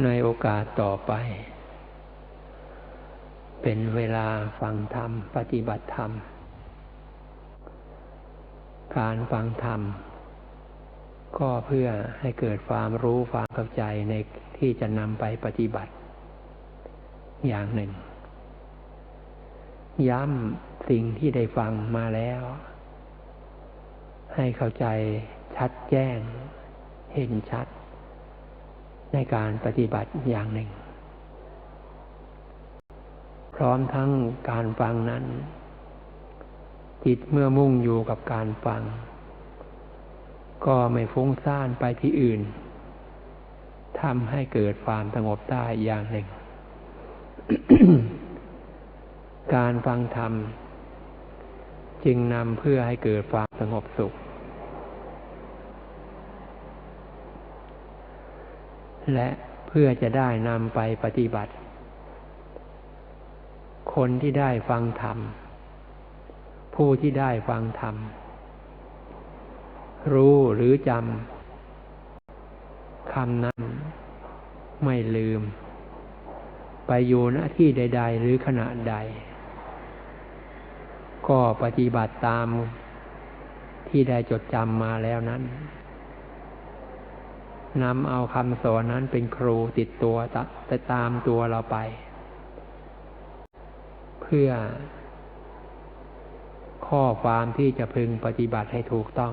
ในโอกาสต่อไป เป็นเวลาฟังธรรม ปฏิบัติธรรม การฟังธรรม ก็เพื่อให้เกิดความรู้ความเข้าใจในที่จะนำไปปฏิบัติ อย่างหนึ่ง ย้ำสิ่งที่ได้ฟังมาแล้ว ให้เข้าใจชัดแจ้ง เห็นชัด ในการปฏิบัติอย่างหนึ่ง พร้อมทั้งการฟังนั้น จิตเมื่อมุ่งอยู่กับการฟัง ก็ไม่ฟุ้งซ่านไปที่อื่นทำให้เกิดความสงบได้อย่างหนึ่ง การฟังธรรม จึงนำเพื่อให้เกิดความสงบสุข และเพื่อจะได้นำไปปฏิบัติ คนที่ได้ฟังธรรม ผู้ที่ได้ฟังธรรม รู้หรือจำคำนั้นไม่ลืม ไปอยู่ณที่ใด ๆ หรือขณะใด ก็ปฏิบัติตามที่ได้จดจำมาแล้วนั้น นำเอาคำสอนนั้นเป็นครูติดตัวแต่ตามตัวเราไป เพื่อ ข้อความที่จะพึงปฏิบัติให้ถูกต้อง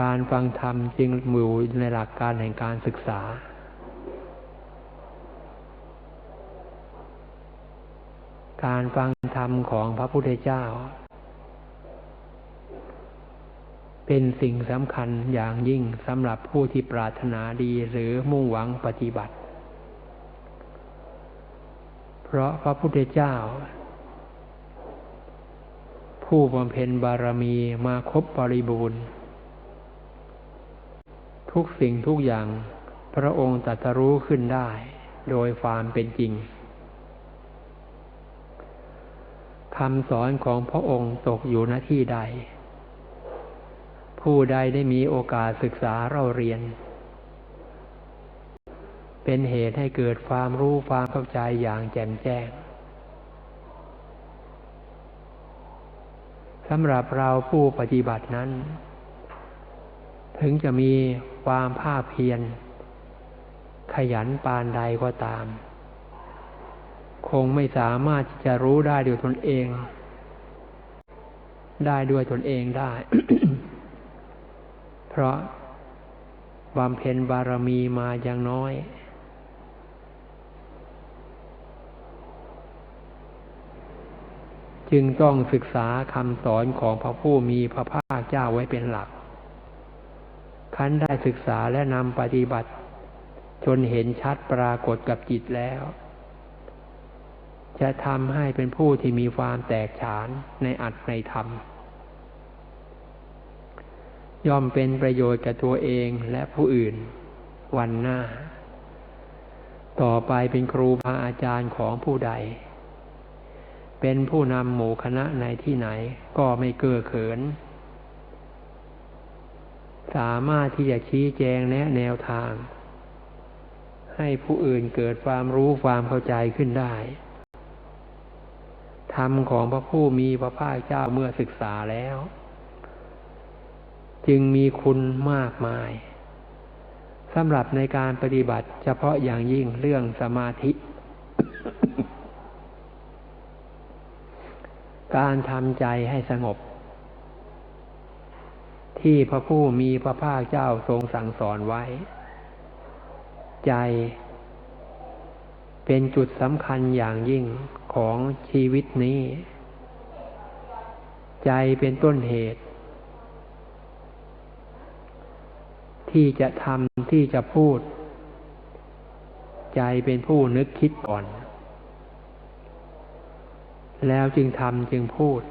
การฟังธรรมจึงมูในหลักการแห่งการศึกษา การฟังธรรมของพระพุทธเจ้า เป็นสิ่งสำคัญอย่างยิ่งสำหรับผู้ที่ปรารถนาดีหรือมุ่งหวังปฏิบัติ เพราะพระพุทธเจ้า ผู้บำเพ็ญบารมีมาครบบริบูรณ์ ทุกสิ่งทุกอย่างพระองค์ตรัสรู้ขึ้นได้ โดยความเป็นจริงคำสอนของพระองค์ตกอยู่หน้าที่ใด ผู้ใดได้มีโอกาสศึกษาเราเรียน เป็นเหตุให้เกิดความรู้ความเข้าใจอย่างแจ่มแจ้งสำหรับเราผู้ปฏิบัตินั้น ถึงจะมีความภาคเพียร ขยันปานใดก็ตาม คงไม่สามารถจะรู้ได้ด้วยตนเอง ได้ด้วยตนเองได้ ราะบำเพ็ญบารมีมาอย่างน้อย จึงต้องศึกษาคำสอนของพระผู้มีพระภาคเจ้าไว้เป็นหลัก คันได้ศึกษาและนำปฏิบัติ จนเห็นชัดปรากฏกับจิตแล้ว จะทำให้เป็นผู้ที่มีความแตกฉานในอัตในธรรม ย่อมเป็นประโยชน์กับตัวเองและผู้อื่น วันหน้า ต่อไปเป็นครูบาอาจารย์ของผู้ใด เป็นผู้นำหมู่คณะในที่ไหนก็ไม่เกื้อเขิน สามารถที่จะชี้แจงแนะแนวทาง ให้ผู้อื่นเกิดความรู้ความเข้าใจขึ้นได้ธรรมของพระผู้มีพระภาคเจ้าเมื่อศึกษาแล้ว จึงมีคุณมากมายสำหรับในการปฏิบัติเฉพาะอย่างยิ่งเรื่องสมาธิ การทำใจให้สงบ ที่พระผู้มีพระภาคเจ้าทรงสั่งสอนไว้ ใจ เป็นจุดสำคัญอย่างยิ่งของชีวิตนี้ ใจเป็นต้นเหตุ ที่จะทำที่จะพูด ใจเป็นผู้นึกคิดก่อน แล้วจึงทำจึงพูด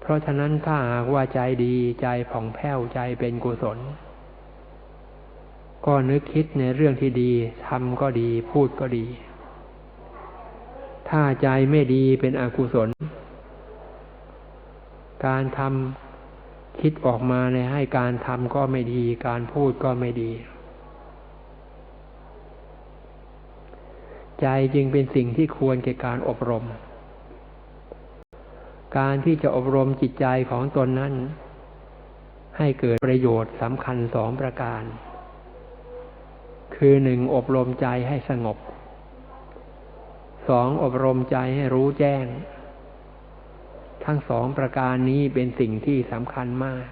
เพราะฉะนั้นถ้าหากว่าใจดีใจผ่องแผ้วใจเป็นกุศล ก็นึกคิดในเรื่องที่ดีทำก็ดีพูดก็ดี ถ้าใจไม่ดีเป็นอกุศล การทำ คิดออกมาในให้การทำก็ไม่ดี การพูดก็ไม่ดี ใจจึงเป็นสิ่งที่ควรแก่การอบรม การที่จะอบรมจิตใจของตนนั้น ให้เกิดประโยชน์สำคัญสองประการ คือหนึ่งอบรมใจให้สงบสองอบรมใจให้รู้แจ้ง ทั้งสองประการนี้เป็นสิ่งที่สำคัญมาก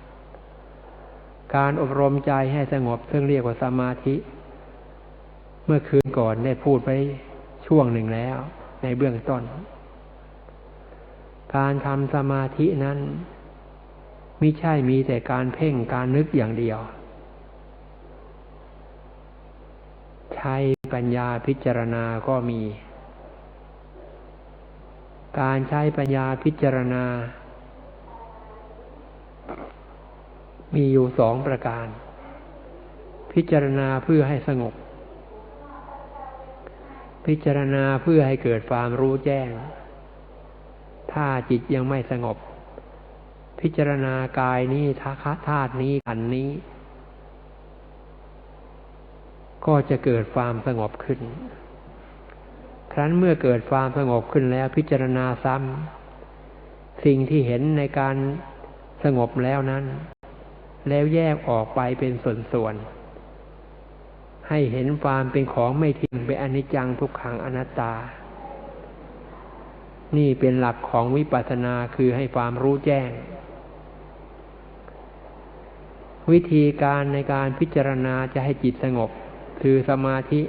การอบรมใจให้สงบซึ่งเรียกว่าสมาธิ เมื่อคืนก่อนได้พูดไปช่วงหนึ่งแล้ว ในเบื้องต้น การทำสมาธินั้นไม่ใช่มีแต่การเพ่งการนึกอย่างเดียว ใช้ปัญญาพิจารณาก็มี การใช้ปัญญาพิจารณา มีอยู่สองประการ พิจารณาเพื่อให้สงบ พิจารณาเพื่อให้เกิดความรู้แจ้ง ถ้าจิตยังไม่สงบ พิจารณากายนี้ทักธาตุนี้ขันนี้ ก็จะเกิดความสงบขึ้น รั้นเมื่อเกิดความสงบขึ้นแล้วพิจารณาซ้ำสิ่งที่เห็นในการสงบแล้วนั้น แล้วแยกออกไปเป็นส่วนๆให้เห็นความเป็นของไม่ทิ้งเป็นอนิจจังทุกขังอนัตตา นี่เป็นหลักของวิปัสสนาคือให้ความรู้แจ้ง วิธีการในการพิจารณาจะให้จิตสงบ คือสมาธิ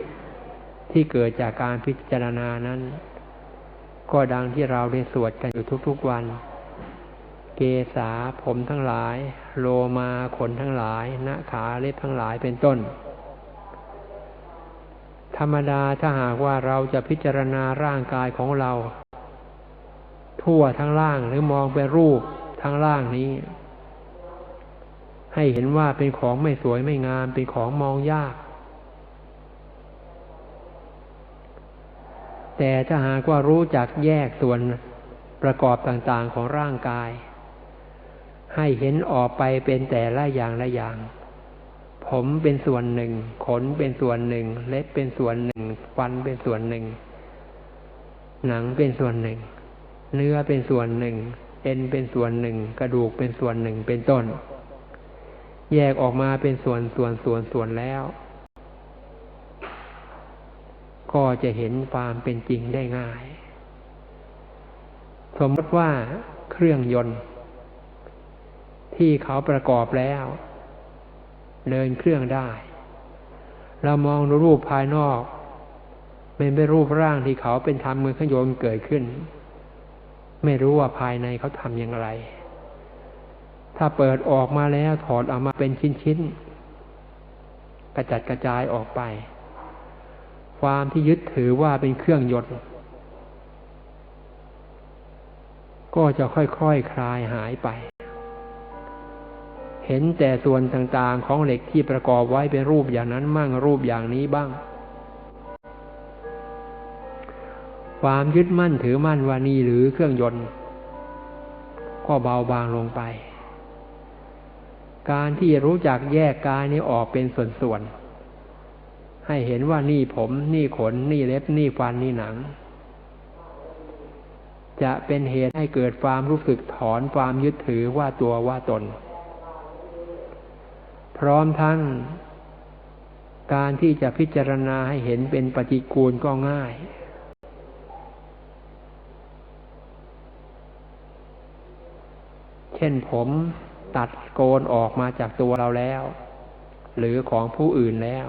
ที่เกิดจากการพิจารณานั้น ก็ดังที่เราได้สวดกันอยู่ทุกๆวัน เกษาผมทั้งหลาย โลมาขนทั้งหลายณขาเล็บทั้งหลายเป็นต้น ธรรมดาถ้าหากว่าเราจะพิจารณาร่างกายของเรา ทั่วทั้งล่างหรือมองเป็นรูปทั้งล่างนี้ ให้เห็นว่าเป็นของไม่สวยไม่งามเป็นของมองยาก แต่ถ้าหากว่ารู้จักแยกส่วนประกอบต่างๆของร่างกาย ให้เห็นออกไปเป็นแต่ละอย่างละอย่าง ผมเป็นส่วนหนึ่ง ขนเป็นส่วนหนึ่ง เล็บเป็นส่วนหนึ่ง ฟันเป็นส่วนหนึ่ง หนังเป็นส่วนหนึ่ง เนื้อเป็นส่วนหนึ่ง เอ็นเป็นส่วนหนึ่ง กระดูกเป็นส่วนหนึ่งเป็นต้น แยกออกมาเป็นส่วนส่วนส่วนส่วนแล้ว ก็จะเห็นความเป็นจริงได้ง่าย สมมติว่าเครื่องยนต์ ที่เขาประกอบแล้ว เดินเครื่องได้ เรามองรูปภายนอกเป็นไปรูปร่างที่เขาเป็นทำมือเครื่องยนต์เกิดขึ้น ไม่รู้ว่าภายในเขาทำอย่างไร ถ้าเปิดออกมาแล้วถอดออกมาเป็นชิ้นๆกระจัดกระจายออกไป ความที่ยึดถือว่าเป็นเครื่องยนต์ก็จะค่อยๆคคลายหายไป เห็นแต่ส่วนต่างๆของเหล็กที่ประกอบไว้เป็นรูปอย่างนั้นมั่งรูปอย่างนี้บ้าง ความยึดมั่นถือมั่นว่านี่หรือเครื่องยนต์ ก็เบาบางลงไป การที่รู้จักแยกกายนี้ออกเป็นส่วนๆ ให้เห็นว่านี่ผม นี่ขน นี่เล็บ นี่ฟัน นี่หนัง จะเป็นเหตุให้เกิดความรู้สึกถอนความยึดถือว่าตัวว่าตน พร้อมทั้ง การที่จะพิจารณาให้เห็นเป็นปฏิกูลก็ง่ายเช่นผมตัดโกนออกมาจากตัวเราแล้ว หรือของผู้อื่นแล้ว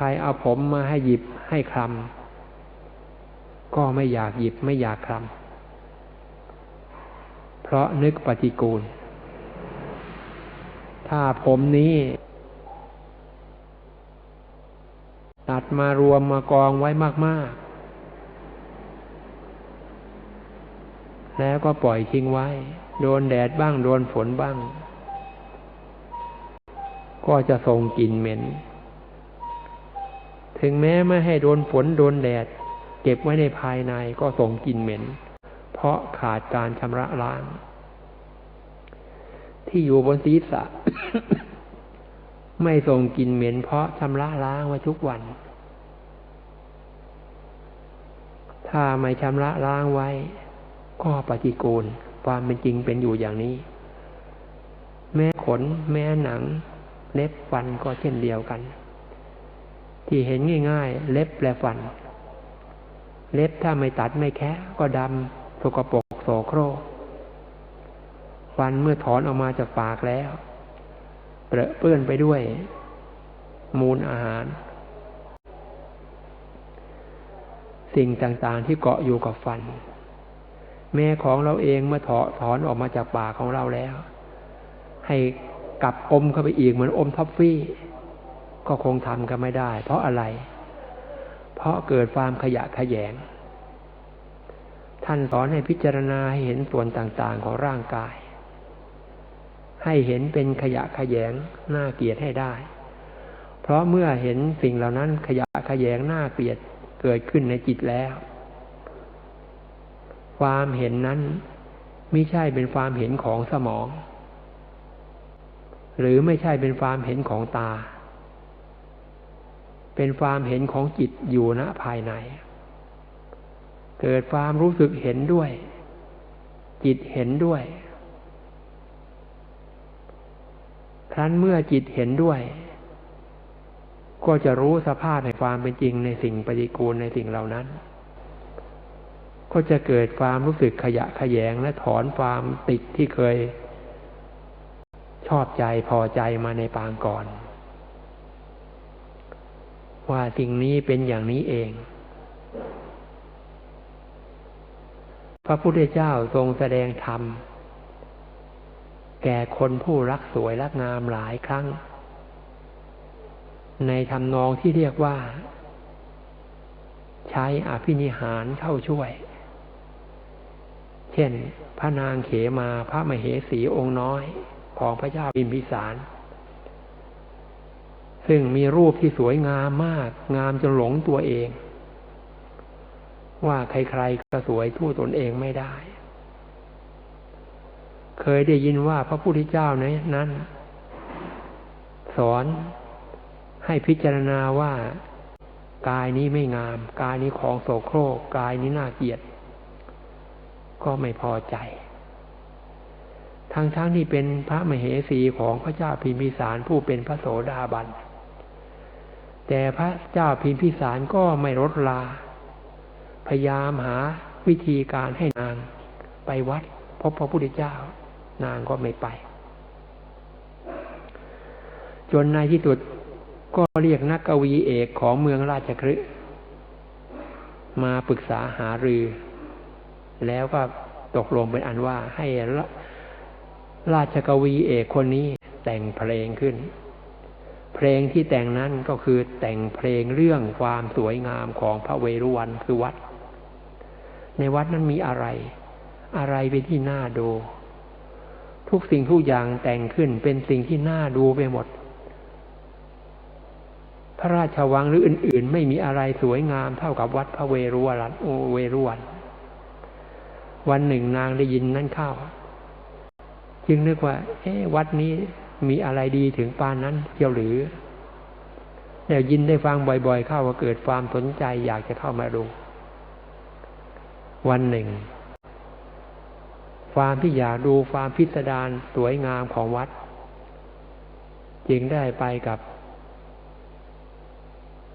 ครเอาผมมาให้หยิบให้คลำก็ไม่อยากหยิบไม่อยากคลำเพราะนึกปฏิกูล ถ้าผมนี้ตัดมารวมมากองไว้มาก ๆ แล้วก็ปล่อยทิ้งไว้ โดนแดดบ้าง โดนฝนบ้าง ก็จะส่งกลิ่นเหม็น ถึงแม้ไม่ให้โดนฝนโดนแดด เก็บไว้ในภายในก็ส่งกลิ่นเหม็น เพราะขาดการชำระล้าง ที่อยู่บนศีรษะ ไม่ส่งกลิ่นเหม็น เพราะชำระล้างไว้ทุกวัน ถ้าไม่ชำระล้างไว้ ก็ปฏิกูลความเป็นจริงเป็นอยู่อย่างนี้ แม้ขน แม้หนัง เล็บฟันก็เช่นเดียวกัน ที่เห็นง่าย ๆ เล็บและฟัน เล็บถ้าไม่ตัดไม่แคะก็ดำสกปรกโสโครกฟันเมื่อถอนออกมาจากปากแล้วเปรอะเปื้อนไปด้วย มูลอาหาร สิ่งต่างๆที่เกาะอยู่กับฟัน แม่ของเราเองเมื่อถอถอนออกมาจากปากของเราแล้ว ให้กลับอมเข้าไปอีกเหมือนอมท็อฟฟี่ ก็คงทำกันไม่ได้ เพราะอะไร เพราะเกิดความขยะขยง ท่านสอนให้พิจารณาให้เห็นส่วนต่างๆของร่างกาย ให้เห็นเป็นขยะขยงน่าเกลียดให้ได้ เพราะเมื่อเห็นสิ่งเหล่านั้นขยะขยงน่าเกลียดเกิดขึ้นในจิตแล้ว ความเห็นนั้นไม่ใช่เป็นความเห็นของสมอง หรือไม่ใช่เป็นความเห็นของตา เป็นความเห็นของจิตอยู่ณภายใน เกิดความรู้สึกเห็นด้วย จิตเห็นด้วย ครั้นเมื่อจิตเห็นด้วย ก็จะรู้สภาพแห่งความเป็นจริงในสิ่งปฏิกูลในสิ่งเหล่านั้น ก็จะเกิดความรู้สึกขยะขยงและถอนความติดที่เคยชอบใจพอใจมาในปางก่อน ว่าสิ่งนี้เป็นอย่างนี้เอง พระพุทธเจ้าทรงแสดงธรรม แก่คนผู้รักสวยรักงามหลายครั้ง ในทำนองที่เรียกว่า ใช้อภินิหารเข้าช่วย เช่น พระนางเขมาพระมเหสีองค์น้อยของพระเจ้าบิมพิสาร ซึ่งมีรูปที่สวยงามมาก งามจนหลงตัวเอง ว่าใครๆก็สวยทู่ตนเองไม่ได้ เคยได้ยินว่าพระพุทธเจ้านั้น สอนให้พิจารณาว่ากายนี้ไม่งาม กายนี้ของโสโครก กายนี้น่าเกลียด ก็ไม่พอใจ ทั้งๆทที่เป็นพระมเหสีของพระเจ้าพิมพิสารผู้เป็นพระโสดาบัน แต่พระเจ้าพิมพิสารก็ไม่ลดลา พยายามหาวิธีการให้นางไปวัดพบพระพุทธเจ้า นางก็ไม่ไป จนในที่สุดก็เรียกนักกวีเอกของเมืองราชคฤห์มาปรึกษาหารือ แล้วก็ตกลงเป็นอันว่าให้ราชกวีเอกคนนี้แต่งเพลงขึ้น เพลงที่แต่งนั้นก็คือแต่งเพลงเรื่องความสวยงามของพระเวรุวันคือวัด ในวัดนั้นมีอะไร อะไรเป็นที่น่าดู ทุกสิ่งทุกอย่างแต่งขึ้นเป็นสิ่งที่น่าดูไปหมด พระราชวังหรืออื่น ๆ ไม่มีอะไรสวยงามเท่ากับวัดพระเวรุวัน โอเวรุวัน วันหนึ่งนางได้ยินนั่นเข้า จึงนึกว่า เอ๊วัดนี้ มีอะไรดีถึงปานนั้นเที่ยวหรือแต่ยินได้ฟังบ่อยๆ เข้าก็เกิดความสนใจอยากจะเข้ามาดูวันหนึ่ง ความที่อยากดูความพิสดารสวยงามของวัด จึงได้ไปกับ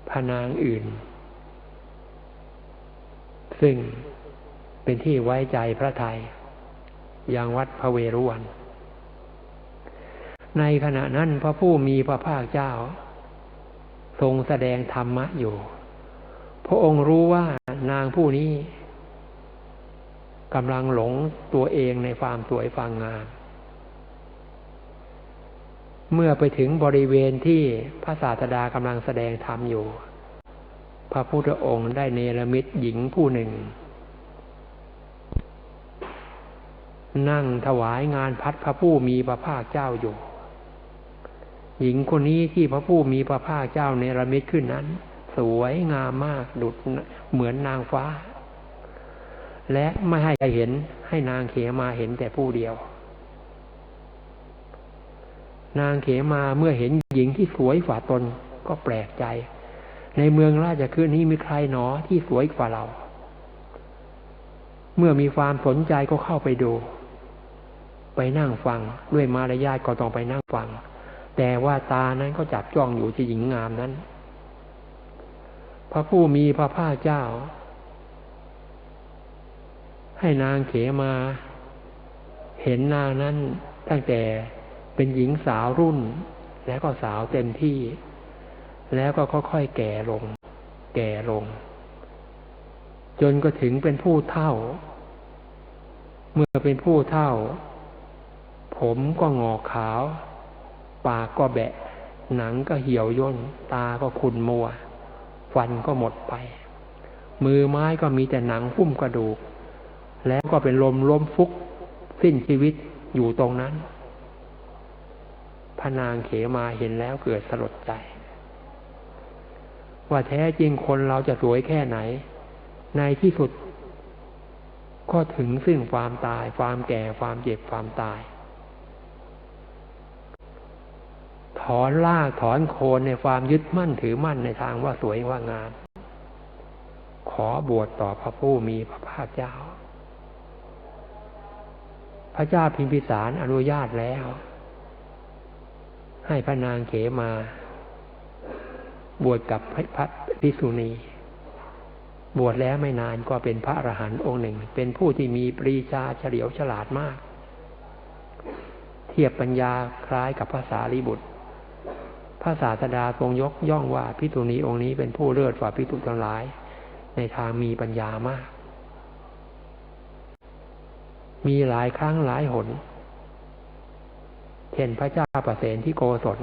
พนางอื่น ซึ่งเป็นที่ไว้ใจพระไทยอย่างวัดพระเวรุวัน ในขณะนั้นพระผู้มีพระภาคเจ้า ทรงแสดงธรรมะอยู่ พระองค์รู้ว่านางผู้นี้กำลังหลงตัวเองในความสวยฟังงาม เมื่อไปถึงบริเวณที่พระศาสดากำลังแสดงธรรมอยู่ พระพุทธองค์ได้เนรมิตหญิงผู้หนึ่ง นั่งถวายงานพัดพระผู้มีพระภาคเจ้าอยู่ หญิงคนนี้ที่พระผู้มีพระภาคเจ้าเนรมิตขึ้นนั้น สวยงามมากดุดเหมือนนางฟ้า และไม่ให้ใครเห็นให้นางเขมาเห็นแต่ผู้เดียว นางเขมาเมื่อเห็นหญิงที่สวยกว่าตนก็แปลกใจ ในเมืองราชคฤห์นี้มีใครหนอที่สวยกว่าเรา เมื่อมีความสนใจก็เข้าไปดู ไปนั่งฟังด้วยมารยาทก็ต้องไปนั่งฟัง แต่ว่าตานั้นก็จับจ้องอยู่ที่หญิงงามนั้น พระผู้มีพระภาคเจ้า ให้นางเขมา เห็นนางนั้นตั้งแต่เป็นหญิงสาวรุ่น แล้วก็สาวเต็มที่ แล้วก็ค่อยๆแก่ลง แก่ลง จนก็ถึงเป็นผู้เท่า เมื่อเป็นผู้เท่า ผมก็งอกขาว ปากก็แบะ หนังก็เหี่ยวย่น ตาก็ขุ่นมัว ฟันก็หมดไป มือไม้ก็มีแต่หนังพุ่มกระดูก แล้วก็เป็นลมล้มฟุก สิ้นชีวิตอยู่ตรงนั้น พระนางเขมาเห็นแล้วเกิดสลดใจ ว่าแท้จริงคนเราจะสวยแค่ไหน ในที่สุด ก็ถึงซึ่งความตาย ความแก่ความเจ็บความตาย ถอนลากถอนโคนในความยึดมั่นถือมั่นในทางว่าสวยว่างาม ขอบวชต่อพระผู้มีพระภาคเจ้า พระเจ้าพิมพิสารอนุญาตแล้ว ให้พระนางเขมา บวชกับพระภิกษุณี บวชแล้วไม่นานก็เป็นพระอรหันต์องค์หนึ่ง เป็นผู้ที่มีปรีชาเฉลียวฉลาดมากเทียบปัญญาคล้ายกับภาษาลีบุตร ระศาสดาทรงยกย่องว่าพิษุณีองค์นี้เป็นผู้เลิศกว่าพิษุทั้งหลาย ในทางมีปัญญามาก มีหลายครั้งหลายหน เช่นพระเจ้าประเสนที่โกศล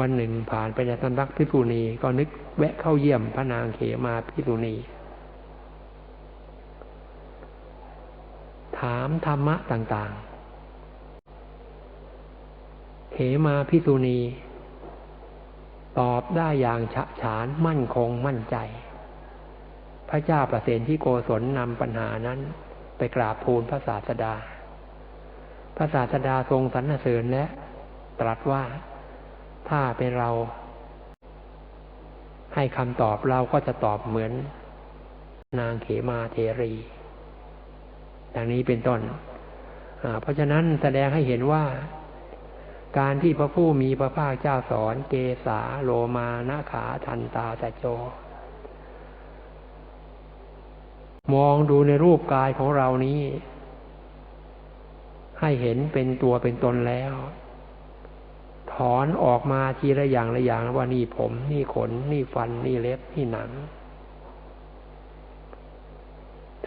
วันหนึ่งผ่านไปในตำรักพิษุณีก็นึกแวะเข้าเยี่ยมพระนางเขมาพิษุณีถามธรรมะต่างๆ เขมาพิษุณี ตอบได้อย่างฉะฉานมั่นคงมั่นใจ พระเจ้าประเสนที่โกศลนำปัญหานั้น ไปกราบทูลพระศาสดา พระศาสดาทรงสรรเสริญและตรัสว่าถ้าเป็นเรา ให้คำตอบเราก็จะตอบเหมือน นางเขมาเทรีอย่างนี้เป็นต้นเพราะฉะนั้นแสดงให้เห็นว่า การที่พระผู้มีพระภาคเจ้าสอนเกสาโลมานาขาทันตาตะโจ มองดูในรูปกายของเรานี้ ให้เห็นเป็นตัวเป็นตนแล้ว ถอนออกมาทีละอย่างละอย่างว่านี่ผม นี่ขน นี่ฟัน นี่เล็บ นี่หนัง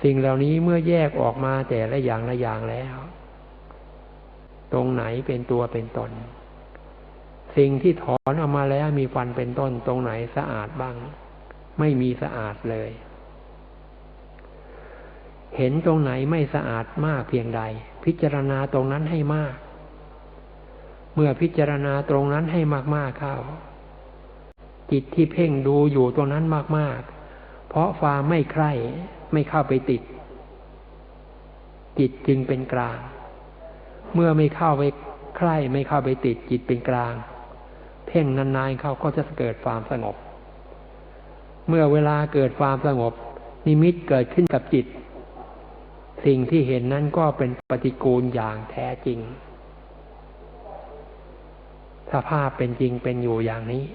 สิ่งเหล่านี้เมื่อแยกออกมาแต่ละอย่างละอย่างแล้ว ตรงไหนเป็นตัวเป็นตน สิ่งที่ถอนออกมาแล้วมีฟันเป็นต้น ตรงไหนสะอาดบ้าง ไม่มีสะอาดเลย เห็นตรงไหนไม่สะอาดมากเพียงใด พิจารณาตรงนั้นให้มาก เมื่อพิจารณาตรงนั้นให้มากๆเข้า จิตที่เพ่งดูอยู่ตรงนั้นมากๆ เพราะความไม่ใคร่ไม่เข้าไปติด จิตจึงเป็นกลาง เมื่อไม่เข้าไปใคร่ไม่เข้าไปติดจิตเป็นกลาง เพ่งนานๆเข้าก็จะเกิดความสงบ เมื่อเวลาเกิดความสงบ นิมิตเกิดขึ้นกับจิต สิ่งที่เห็นนั้นก็เป็นปฏิกูลอย่างแท้จริง สภาพเป็นจริงเป็นอยู่อย่างนี้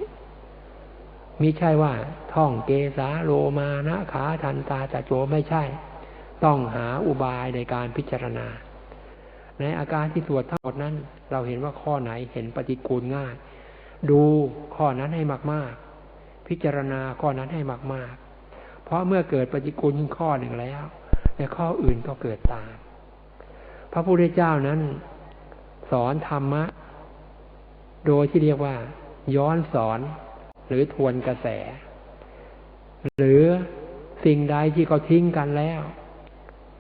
มิใช่ว่าท่องเกสาโลมานะขาทันตาจะโจไม่ใช่ ต้องหาอุบายในการพิจารณา ในอาการที่สวดทั้งหมดนั้น เราเห็นว่าข้อไหนเห็นปฏิกูลง่าย ดูข้อนั้นให้มาก ๆ พิจารณาข้อนั้นให้มาก ๆ เพราะเมื่อเกิดปฏิกูลข้อหนึ่งแล้วแต่ข้ออื่นก็เกิดตาม พระพุทธเจ้านั้น สอนธรรมะ โดยที่เรียกว่า ย้อนสอนหรือทวนกระแส หรือสิ่งใดที่เขาทิ้งกันแล้ว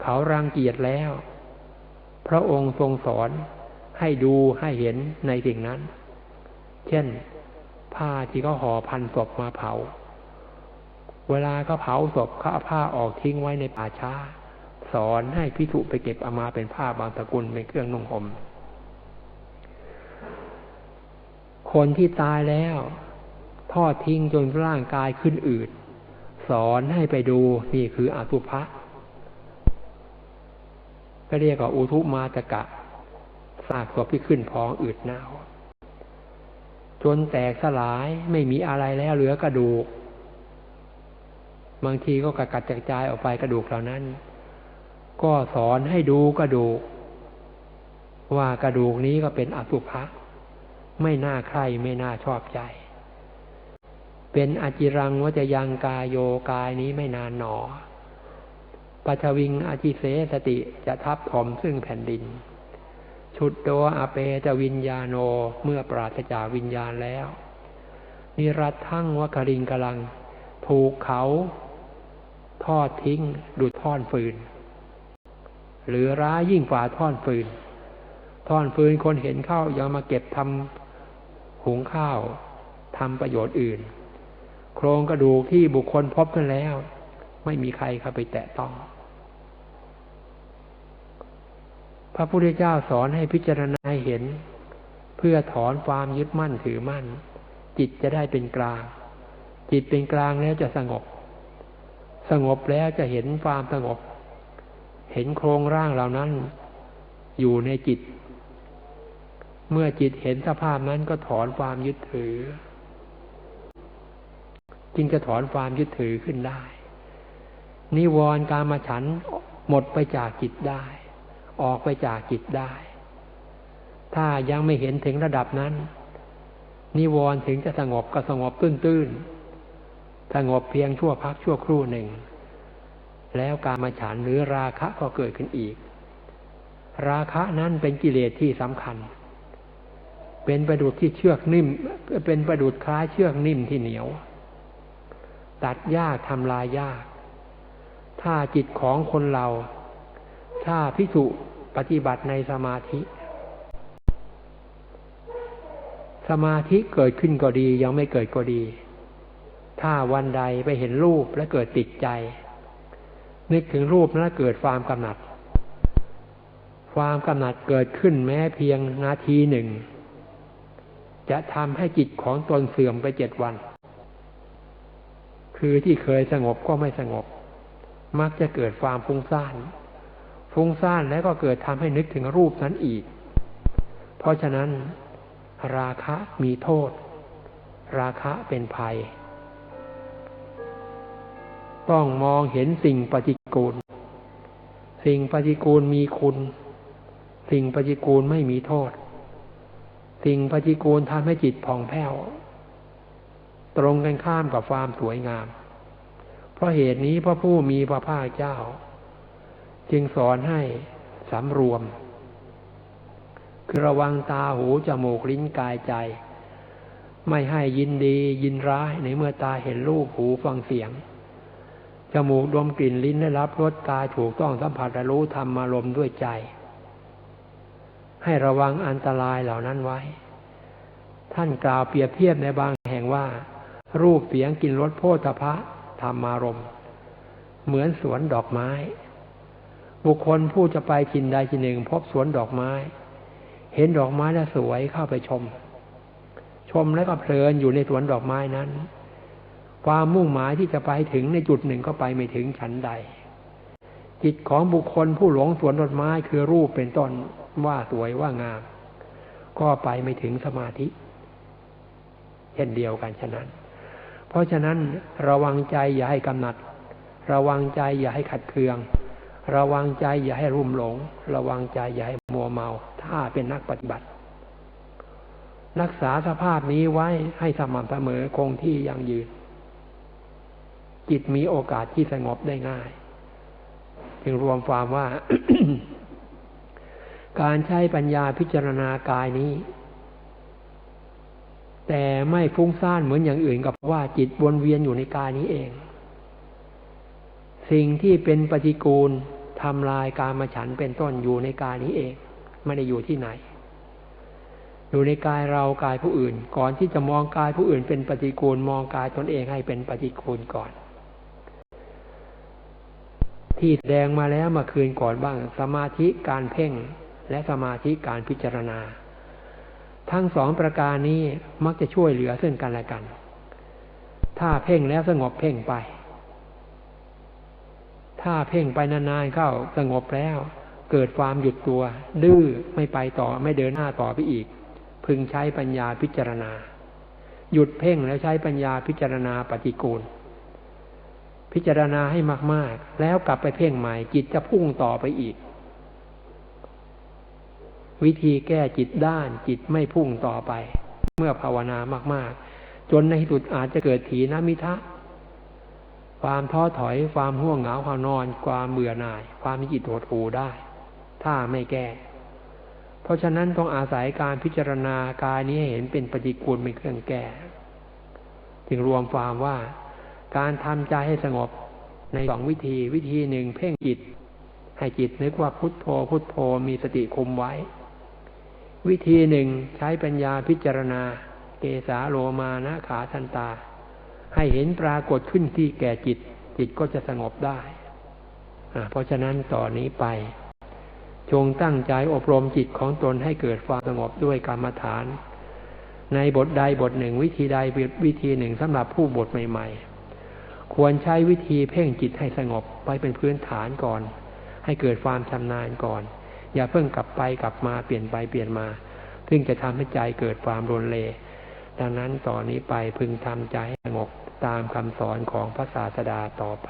เขารังเกียจแล้ว พระองค์ทรงสอนให้ดูให้เห็นในสิ่งนั้น เช่น ผ้าที่เขาห่อพันศพมาเผา เวลาเขาเผาศพเขาเอาผ้าออกทิ้งไว้ในป่าช้า สอนให้พิถุไปเก็บเอามาเป็นผ้าบางตะกุลเป็นเครื่องนุ่งห่มคนที่ตายแล้วทอดทิ้งจนร่างกายขึ้นอืด สอนให้ไปดูนี่คืออสุภะ ก็เรียกว่าอุทุมาตกะซากศพที่ขึ้นพองอืดเน่าจนแตกสลายไม่มีอะไรแล้วเหลือกระดูก บางทีก็กระกัดกระจายออกไปกระดูกเหล่านั้น ก็สอนให้ดูกระดูก ว่ากระดูกนี้ก็เป็นอสุภะไม่น่าใครไม่น่าชอบใจ เป็นอจิรังวจะยังกายโยกายนี้ไม่นานหนอ ปัทวิงอาจิเสสติจะทับถมซึ่งแผ่นดิน ชุดโดอเปจะวิญญาโนเมื่อปราศจากวิญญาณแล้ว นิรัตทั้งวคริงกลัง ถูกเขาทอดทิ้งดุดท่อนฟืน หรือร้ายยิ่งกว่าท่อนฟืน ท่อนฟืนคนเห็นเข้ายังมาเก็บทำหุงข้าวทำประโยชน์อื่น โครงกระดูกที่บุคคลพบกันแล้ว ไม่มีใครเข้าไปแตะต้อง พระพุทธเจ้าสอนให้พิจารณาเห็น เพื่อถอนความยึดมั่นถือมั่น จิตจะได้เป็นกลาง จิตเป็นกลางแล้วจะสงบ สงบแล้วจะเห็นความสงบ เห็นโครงร่างเหล่านั้น อยู่ในจิต เมื่อจิตเห็นสภาพนั้นก็ถอนความยึดถือ จึงจะถอนความยึดถือขึ้นได้ นิวรณ์การมาฉันหมดไปจากจิตได้ ออกไปจากจิตได้ ถ้ายังไม่เห็นถึงระดับนั้น นิวรณ์ถึงจะสงบก็สงบตื้นๆสงบเพียงชั่วพักชั่วครู่หนึ่ง แล้วการมาฉันหรือราคะก็เกิดขึ้นอีก ราคะนั้นเป็นกิเลสที่สำคัญ เป็นประดุดที่เชือกนิ่ม เป็นประดุดคล้ายเชือกนิ่มที่เหนียว ตัดยากทำลายยาก ถ้าจิตของคนเรา ถ้าพิสุปฏิบัติในสมาธิ สมาธิเกิดขึ้นก็ดียังไม่เกิดก็ดี ถ้าวันใดไปเห็นรูปและเกิดติดใจ นึกถึงรูปแล้วเกิดความกำหนัด ความกำหนัดเกิดขึ้นแม้เพียงนาทีหนึ่ง จะทำให้จิตของตนเสื่อมไปเจ็ดวัน คือที่เคยสงบก็ไม่สงบ มักจะเกิดความฟุ้งซ่าน ฟุ้งซ่านแล้วก็เกิดทำให้นึกถึงรูปนั้นอีก เพราะฉะนั้น ราคะมีโทษ ราคะเป็นภัย ต้องมองเห็นสิ่งปฏิกูล สิ่งปฏิกูลมีคุณ สิ่งปฏิกูลไม่มีโทษ สิ่งปฏิกูลทำให้จิตผ่องแผ้ว ตรงกันข้ามกับความสวยงาม เพราะเหตุนี้พระผู้มีพระภาคเจ้า จึงสอนให้สำรวม คือระวังตาหูจมูกลิ้นกายใจ ไม่ให้ยินดียินร้ายในเมื่อตาเห็นรูปหูฟังเสียง จมูกดมกลิ่นลิ้นได้รับรสกายถูกต้องสัมผัสและรู้ธรรมารมด้วยใจ ให้ระวังอันตรายเหล่านั้นไว้ ท่านกล่าวเปรียบเทียบในบางแห่งว่า รูปเสียงกลิ่นรสโพธพะธรรมารมเหมือนสวนดอกไม้ บุคคลผู้จะไปทินใดทินหนึ่ง พบสวนดอกไม้ เห็นดอกไม้แล้วสวยเข้าไปชม ชมแล้วก็เพลินอยู่ในสวนดอกไม้นั้น ความมุ่งหมายที่จะไปถึงในจุดหนึ่งก็ไปไม่ถึงชั้นใด จิตของบุคคลผู้หลงสวนดอกไม้คือรูปเป็นต้นว่าสวยว่างาม ก็ไปไม่ถึงสมาธิ เช่นเดียวกันฉะนั้น เพราะฉะนั้นระวังใจอย่าให้กำหนัด ระวังใจอย่าให้ขัดเคือง ระวังใจอย่าให้รุ่มหลง ระวังใจอย่าให้มัวเมา ถ้าเป็นนักปฏิบัติ รักษาสภาพนี้ไว้ให้สม่ำเสมอคงที่ยั่งยืน จิตมีโอกาสที่สงบได้ง่าย จึงรวมความว่า การใช้ปัญญาพิจารณากายนี้ แต่ไม่ฟุ้งซ่านเหมือนอย่างอื่นกับว่าจิตวนเวียนอยู่ในกายนี้เองสิ่งที่เป็นปฏิกูล ทำลายการมาฉันเป็นต้นอยู่ในกายนี้เอง ไม่ได้อยู่ที่ไหน อยู่ในกายเรากายผู้อื่น ก่อนที่จะมองกายผู้อื่นเป็นปฏิกูลมองกายตนเองให้เป็นปฏิกูลก่อน ที่แสดงมาแล้วมื่อคืนก่อนบ้าง สมาธิการเพ่งและสมาธิการพิจารณา ทั้งสองประการนี้มักจะช่วยเหลือซึ่งกันและกัน ถ้าเพ่งแล้วสงบเพ่งไป ถ้าเพ่งไปนานๆเข้าสงบแล้ว เกิดความหยุดตัว ดื้อไม่ไปต่อไม่เดินหน้าต่อไปอีก พึงใช้ปัญญาพิจารณา หยุดเพ่งแล้วใช้ปัญญาพิจารณาปฏิกูล พิจารณาให้มากๆ แล้วกลับไปเพ่งใหม่จิตจะพุ่งต่อไปอีก วิธีแก้จิตด้านจิตไม่พุ่งต่อไป เมื่อภาวนามากๆ จนในที่สุดอาจจะเกิดถีนมิทะ ความท้อถอยความห่วงเหงาความนอน ความเบื่อหน่าย ความมีจิตโหดหูได้ ถ้าไม่แก้ เพราะฉะนั้นต้องอาศัยการพิจารณากายนี้ให้เห็นเป็นปฏิกูลเป็นเครื่องแก้ จึงรวมความว่า การทำใจให้สงบในสองวิธีวิธีหนึ่งเพ่งจิต ให้จิตนึกว่าพุทโธพุทโธมีสติคุมไว้ วิธีหนึ่งใช้ปัญญาพิจารณา เกสาโลมานะขาทันตา ให้เห็นปรากฏขึ้นที่แก่จิต จิตก็จะสงบได้ เพราะฉะนั้นต่อนนี้ไป จงตั้งใจอบรมจิตของตนให้เกิดความสงบด้วยกรรมฐาน ในบทใดบทหนึ่งวิธีใดวิธีหนึ่งสำหรับผู้บทใหม่ ๆ ควรใช้วิธีเพ่งจิตให้สงบไวเป็นพื้นฐานก่อน ให้เกิดความชำนาญก่อน อย่าเพิ่งกลับไปกลับมาเปลี่ยนไปเปลี่ยนมา ซึ่งจะทำให้ใจเกิดความรนเลดังนั้นต่อนนี้ไปพึงทำใจให้สงบ ตามคำสอนของพระศาสดาต่อไป